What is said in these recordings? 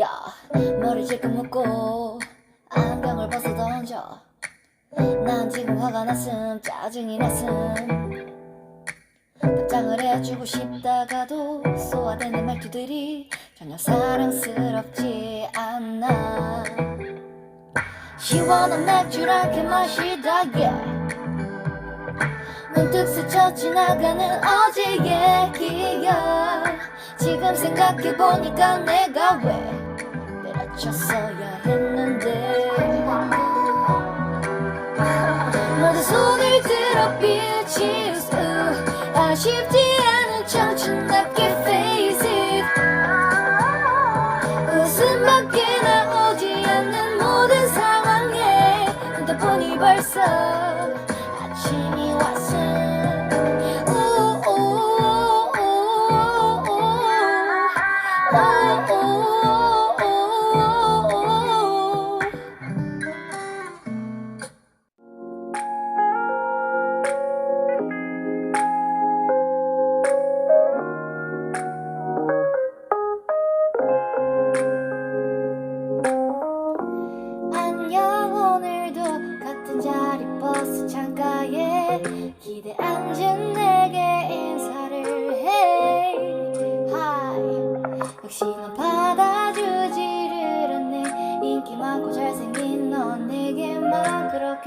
야 머리 지금 묶고 안경을 벗어 던져. 난 지금 화가 났음 짜증이 났음. 답장을 해주고 싶다가도 소화되는 말투들이 전혀 사랑스럽지 않아. 시원한 맥주라게 마시다가 문득 스쳐 지나가는 어제의 기억 지금 생각해보니까 내가 왜 때려쳤어야 했는데. 모두 손을 들어 빌치우 아쉽지. 벌써 아침이 왔어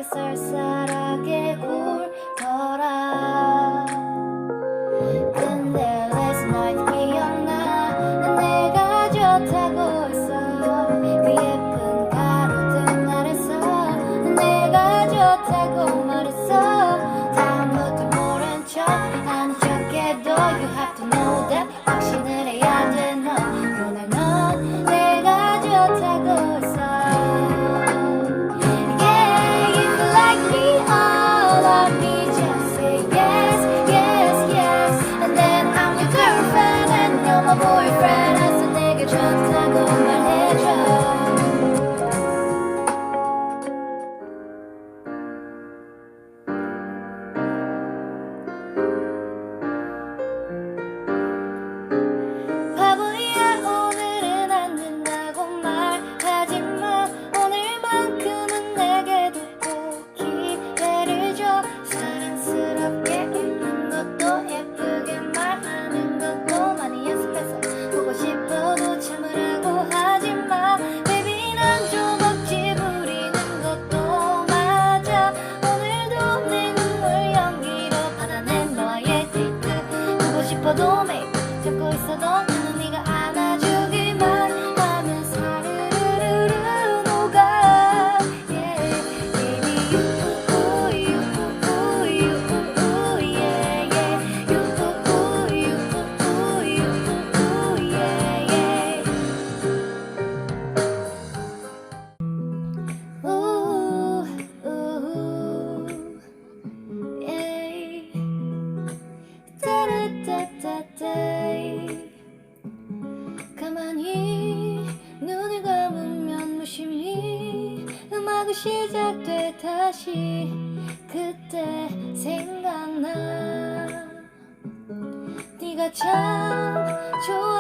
이렇게 쌀쌀하게 굴더라. 있어도 나는 네가 시작돼 다시 그때 생각나. 네가 참 좋아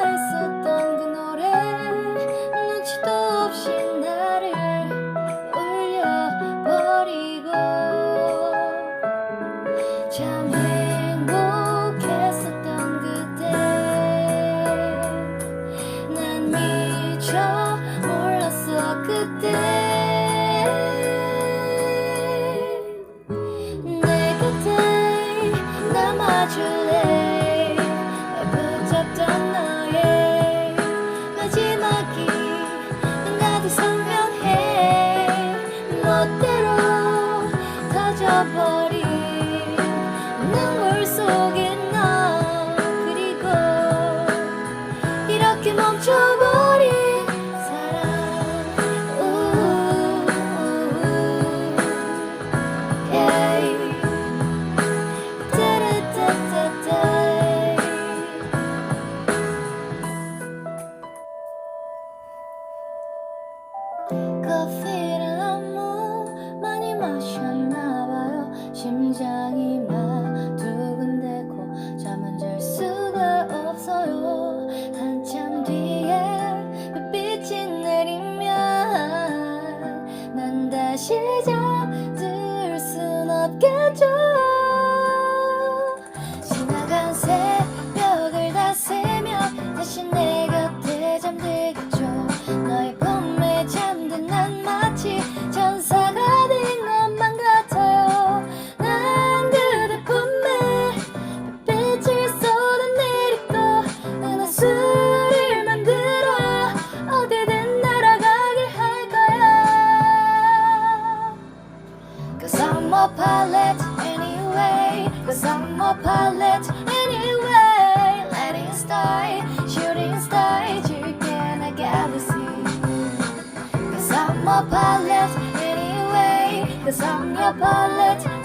다시 잠들 순 없겠죠. more pilot anyway. Letting star, shooting stars you can a galaxy. Cause I'm a pilot anyway. Cause I'm your pilot